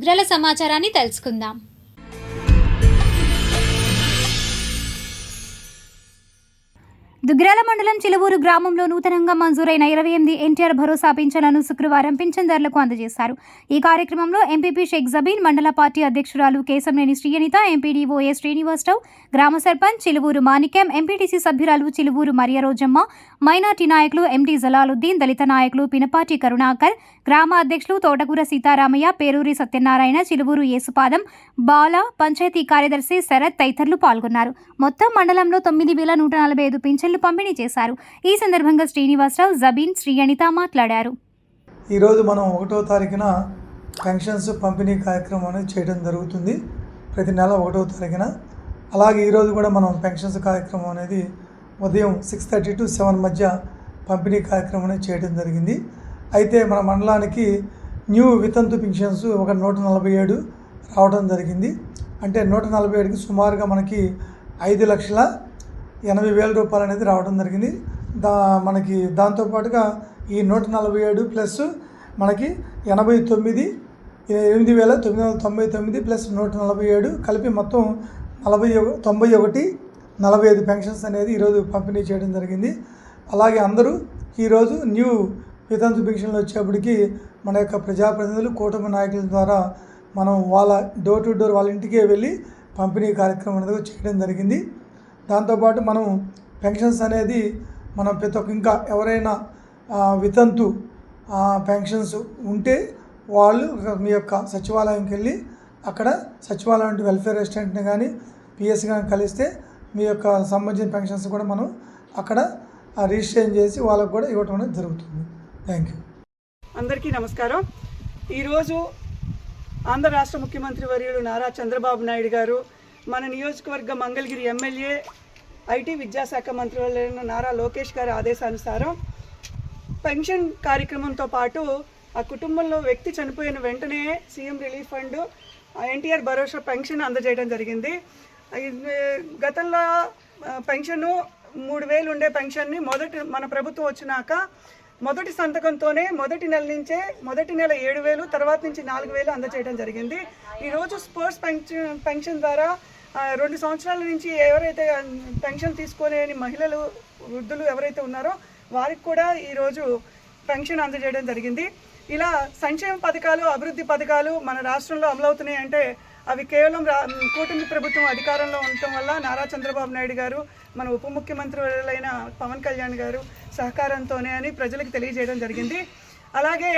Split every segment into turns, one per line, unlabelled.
దుగ్రాల సమాచారాన్ని తెలుసుకుందాం.
దుగ్రాల మండలం చిలువూరు గ్రామంలో నూతనంగా మంజూరైన ఇరవై ఎనిమిది ఎన్టీఆర్ భరోసా పింఛన్లను శుక్రవారం పింఛన్దారులకు అందజేశారు. ఈ కార్యక్రమంలో ఎంపీపీ షేక్ జబీన్ మండల పార్టీ అధ్యక్షురాలు కేశంనేని శ్రీయనిత ఎంపీడీఓ ఏ శ్రీనివాసరావు గ్రామ సర్పంచ్ చిలువూరు మాణిక్యం ఎంపీటీసీ సభ్యురాలు చిలువూరు మరియ రోజమ్మ మైనార్టీ నాయకులు ఎంటీ జలాలుద్దీన్ దళిత నాయకులు పినపాటి కరుణాకర్ గ్రామ అధ్యక్షులు తోటకూర సీతారామయ్య పేరూరి సత్యనారాయణ చిలువూరు యేసుపాదం బాల పంచాయతీ కార్యదర్శి శరత్ తదితరులు పాల్గొన్నారు. మొత్తం మండలంలో తొమ్మిది వేల నూట నలభై ఐదు పింఛన్ పింఛన్లు పంపిణీ చేశారు. ఈ సందర్భంగా శ్రీనివాసరావు జబీన్ శ్రీ అనిత మాట్లాడారు.
ఈరోజు మనం ఒకటో తారీఖున పెన్షన్స్ పంపిణీ కార్యక్రమం అనేది చేయడం జరుగుతుంది. ప్రతి నెల ఒకటో తారీఖున. అలాగే ఈరోజు కూడా మనం పెన్షన్స్ కార్యక్రమం అనేది ఉదయం సిక్స్ థర్టీ టు సెవెన్ మధ్య పంపిణీ కార్యక్రమం అనేది చేయడం జరిగింది. అయితే మన మండలానికి న్యూ వితంతు పెన్షన్స్ ఒక నూట నలభై ఏడు రావడం జరిగింది. అంటే నూట నలభై ఏడుకి సుమారుగా మనకి ఐదు లక్షల ఎనభై వేల రూపాయలు అనేది రావడం జరిగింది. దా మనకి దాంతోపాటుగా ఈ నూట నలభై ఏడు ప్లస్ మనకి ఎనభై తొమ్మిది ఎనిమిది వేల తొమ్మిది వందల తొంభై తొమ్మిది ప్లస్ నూట నలభై ఏడు కలిపి మొత్తం నలభై తొంభై ఒకటి నలభై ఐదు పెన్షన్స్ అనేది ఈరోజు పంపిణీ చేయడం జరిగింది. అలాగే అందరూ ఈరోజు న్యూ వితంతు పెన్షన్లు వచ్చేప్పటికి మన యొక్క ప్రజాప్రతినిధులు కూటమి నాయకుల ద్వారా మనం వాళ్ళ డోర్ టు డోర్ వాళ్ళ ఇంటికే వెళ్ళి పంపిణీ కార్యక్రమం అనేది చేయడం జరిగింది. దాంతోపాటు మనం పెన్షన్స్ అనేది మనం ప్రతి ఒక్క ఇంకా ఎవరైనా వితంతు పెన్షన్స్ ఉంటే వాళ్ళు మీ యొక్క సచివాలయంకి వెళ్ళి అక్కడ సచివాలయం వెల్ఫేర్ రెసిడెంట్ని కానీ పిఎస్ కానీ కలిస్తే మీ యొక్క సంబంధించిన పెన్షన్స్ కూడా మనం అక్కడ రిజిస్ట్రేషన్ చేసి వాళ్ళకు కూడా ఇవ్వటం అనేది జరుగుతుంది. Thank you.
అందరికీ నమస్కారం. ఈరోజు ఆంధ్ర రాష్ట్ర ముఖ్యమంత్రి వర్యులు నారా చంద్రబాబు నాయుడు గారు మన నియోజకవర్గ మంగళగిరి ఎమ్మెల్యే ఐటీ విద్యాశాఖ మంత్రులైన నారా లోకేష్ గారి ఆదేశానుసారం పెన్షన్ కార్యక్రమంతో పాటు ఆ కుటుంబంలో వ్యక్తి చనిపోయిన వెంటనే సీఎం రిలీఫ్ ఫండ్ ఎన్టీఆర్ భరోసా పెన్షన్ అందజేయడం జరిగింది. ఇది, గతంలో ఆ, పెన్షను మూడు వేలు ఉండే పెన్షన్ని మొదటి మన ప్రభుత్వం వచ్చినాక మొదటి సంతకంతోనే మొదటి నెల నుంచే మొదటి నెల ఏడు వేలు తర్వాత నుంచి నాలుగు వేలు అందజేయడం జరిగింది. ఈరోజు స్పోర్ట్స్ పెన్షన్ పెన్షన్ ద్వారా రెండు సంవత్సరాల నుంచి ఎవరైతే పెన్షన్ తీసుకోలేని మహిళలు వృద్ధులు ఎవరైతే ఉన్నారో వారికి కూడా ఈరోజు పెన్షన్ అందజేయడం జరిగింది. ఇలా సంక్షేమ పథకాలు అభివృద్ధి పథకాలు మన రాష్ట్రంలో అమలవుతున్నాయి అంటే అవి కేవలం రా కూటమి ప్రభుత్వం అధికారంలో ఉండటం వల్ల నారా చంద్రబాబు నాయుడు గారు మన ఉప ముఖ్యమంత్రులైన పవన్ కళ్యాణ్ గారు సహకారంతోనే అని ప్రజలకు తెలియజేయడం జరిగింది. అలాగే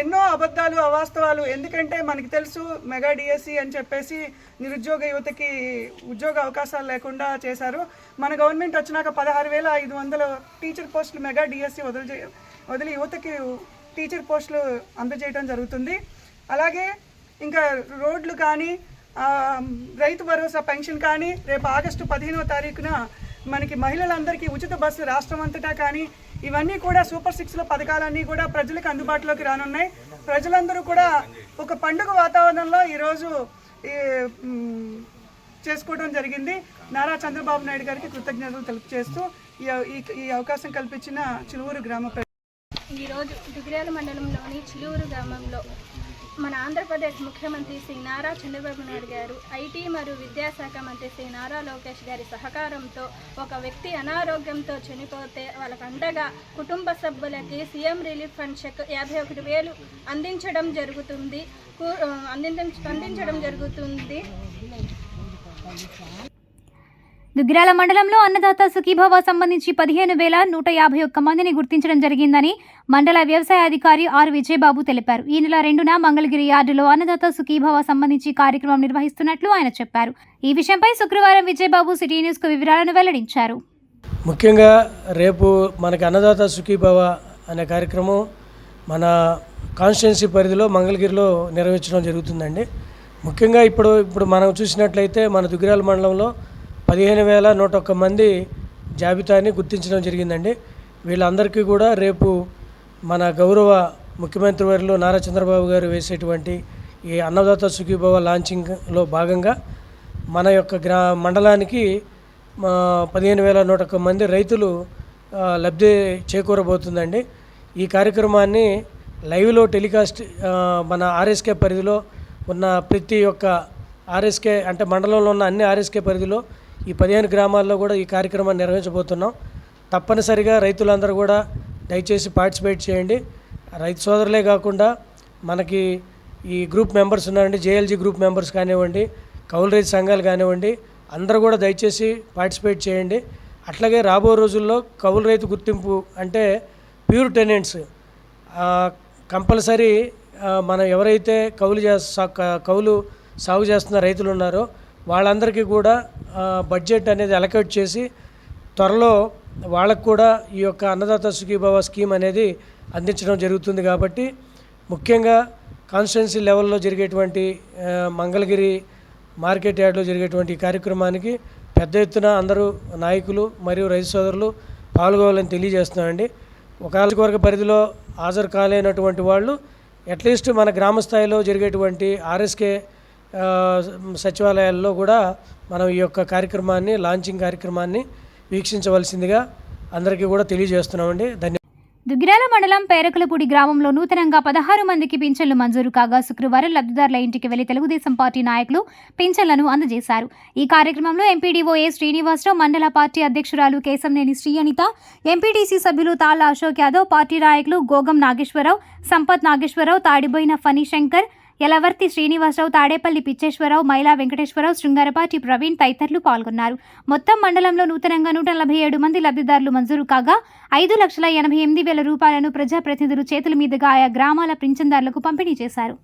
ఎన్నో అబద్ధాలు అవాస్తవాలు. ఎందుకంటే మనకి తెలుసు మెగా డిఎస్సి అని చెప్పేసి నిరుద్యోగ యువతకి ఉద్యోగ అవకాశాలు లేకుండా చేశారు. మన గవర్నమెంట్ వచ్చినాక పదహారు వేల ఐదు వందల టీచర్ పోస్టులు మెగా డిఎస్సి వదిలి వదిలి యువతకి టీచర్ పోస్టులు అందజేయడం జరుగుతుంది. అలాగే ఇంకా రోడ్లు కానీ రైతు భరోసా పెన్షన్ కానీ రేపు ఆగస్టు పదిహేనవ తారీఖున మనకి మహిళలందరికీ ఉచిత బస్సు రాష్ట్రం అంతటా కానీ ఇవన్నీ కూడా సూపర్ సిక్స్లో పథకాలన్నీ కూడా ప్రజలకు అందుబాటులోకి రానున్నాయి. ప్రజలందరూ కూడా ఒక పండుగ వాతావరణంలో ఈరోజు ఈ, చేసుకోవడం జరిగింది. నారా చంద్రబాబు నాయుడు గారికి కృతజ్ఞతలు తెలియజేస్తూ ఈ ఈ- ఈ అవకాశం కల్పించిన చిలువూరు గ్రామ ప్రజలు
ఈరోజు దుగ్రేల మండలంలోని చిలువూరు గ్రామంలో మన ఆంధ్రప్రదేశ్ ముఖ్యమంత్రి శ్రీ నారా చంద్రబాబు నాయుడు గారు ఐటీ మరియు విద్యాశాఖ మంత్రి శ్రీ నారా లోకేష్ గారి సహకారంతో ఒక వ్యక్తి అనారోగ్యంతో చనిపోతే వాళ్ళకు అండగా కుటుంబ సభ్యులకి సీఎం రిలీఫ్ ఫండ్ చెక్ యాభై ఒకటి వేలు అందించడం జరుగుతుంది. అందించడం జరుగుతుంది.
దుగ్గిరాల మండలంలో అన్నదాత సుఖీభవ సంబంధించి పదిహేను వేల నూట యాభై ఒక్క మందిని గుర్తించడం జరిగిందని మండల వ్యవసాయ అధికారి ఆర్ విజయబాబు తెలిపారు. ఈ నెల రెండున మంగళగిరి యార్డులో అన్నదాత సుఖీభవ సంబంధించి కార్యక్రమం నిర్వహిస్తున్నట్లు ఆయన చెప్పారు. ఈ విషయంపై శుక్రవారం విజయబాబు సిటీ న్యూస్కు వివరాలను వెల్లడించారు.
ముఖ్యంగా రేపు మనకి అన్నదాత సుఖీభవ అనే కార్యక్రమం మన కాన్స్టిట్యున్సీ పరిధిలో మంగళగిరిలో నిర్వహించడం జరుగుతుందండి. ముఖ్యంగా ఇప్పుడు ఇప్పుడు మనం చూసినట్లయితే మన దుగ్గిరాల మండలంలో పదిహేను వేల నూట ఒక్క మంది జాబితాని గుర్తించడం జరిగిందండి. వీళ్ళందరికీ కూడా రేపు మన గౌరవ ముఖ్యమంత్రి వారిలో నారా చంద్రబాబు గారు వేసేటువంటి ఈ అన్నదాత సుఖీభవ లాంచింగ్లో భాగంగా మన యొక్క గ్రా మండలానికి పదిహేను వేల నూట ఒక్క మంది రైతులు లబ్ధి చేకూరబోతుందండి. ఈ కార్యక్రమాన్ని లైవ్లో టెలికాస్ట్ మన ఆర్ఎస్కే పరిధిలో ఉన్న ప్రతి ఒక్క ఆర్ఎస్కే అంటే మండలంలో ఉన్న అన్ని ఆర్ఎస్కే పరిధిలో ఈ పదిహేను గ్రామాల్లో కూడా ఈ కార్యక్రమాన్ని నిర్వహించబోతున్నాం. తప్పనిసరిగా రైతులందరూ కూడా దయచేసి పార్టిసిపేట్ చేయండి. రైతు సోదరులే కాకుండా మనకి ఈ గ్రూప్ మెంబర్స్ ఉన్నారండి జేఎల్జీ గ్రూప్ మెంబర్స్ కానివ్వండి కౌలు రైతు సంఘాలు కానివ్వండి అందరూ కూడా దయచేసి పార్టిసిపేట్ చేయండి. అట్లాగే రాబో రోజుల్లో కౌలు రైతు గుర్తింపు అంటే ప్యూర్ టెనెంట్స్ కంపల్సరీ మనం ఎవరైతే కౌలు చే కౌలు సాగు చేస్తున్న రైతులు ఉన్నారో వాళ్ళందరికీ కూడా బడ్జెట్ అనేది అలకేట్ చేసి త్వరలో వాళ్ళకు కూడా ఈ యొక్క అన్నదాత సుఖీభవ స్కీమ్ అనేది అందించడం జరుగుతుంది కాబట్టి ముఖ్యంగా కాన్స్టిట్యున్సీ లెవెల్లో జరిగేటువంటి మంగళగిరి మార్కెట్ యార్డ్లో జరిగేటువంటి కార్యక్రమానికి పెద్ద ఎత్తున అందరూ నాయకులు మరియు రైతు సోదరులు పాల్గొవాలని తెలియజేస్తున్నామండి ఒక నియోజకవర్గ పరిధిలో హాజరు కాలేనటువంటి వాళ్ళు అట్లీస్ట్ మన గ్రామ స్థాయిలో జరిగేటువంటి ఆర్ఎస్కే సచివాలయాల్లో కూడా మనం ఈ యొక్క కార్యక్రమాన్ని లాంచింగ్ కార్యక్రమాన్ని వీక్షించవలసిందిగా అందరికీ కూడా తెలియజేస్తున్నామండి. ధన్యవాదాలు
దుగ్గిరాల మండలం పేరకులపూడి గ్రామంలో నూతనంగా పదహారు మందికి పింఛన్లు మంజూరు కాగా శుక్రవారం లబ్ధిదారుల ఇంటికి వెళ్ళి తెలుగుదేశం పార్టీ నాయకులు పింఛన్లను అందజేశారు. ఈ కార్యక్రమంలో ఎంపీడీఓ ఏ శ్రీనివాసరావు మండల పార్టీ అధ్యక్షురాలు కేశంనేని శ్రీ అనిత ఎంపీటీసీ సభ్యులు తాళ్ళ అశోక్ యాదవ్ పార్టీ నాయకులు గోగం నాగేశ్వరరావు సంపత్ నాగేశ్వరరావు తాడిబోయిన ఫణి శంకర్ యలవర్తి శ్రీనివాసరావు తాడేపల్లి పిచ్చేశ్వరరావు మైలా వెంకటేశ్వరరావు శృంగారపాటి ప్రవీణ్ తదితరులు పాల్గొన్నారు. మొత్తం మండలంలో నూతనంగా నూట నలభై ఏడు మంది లబ్ధిదారులు మంజూరు కాగా ఐదు లక్షల ఎనభై ఎనిమిది వేల రూపాయలను ప్రజాప్రతినిధులు చేతుల మీదుగా ఆయా గ్రామాల పింఛన్దారులకు పంపిణీ చేశారు.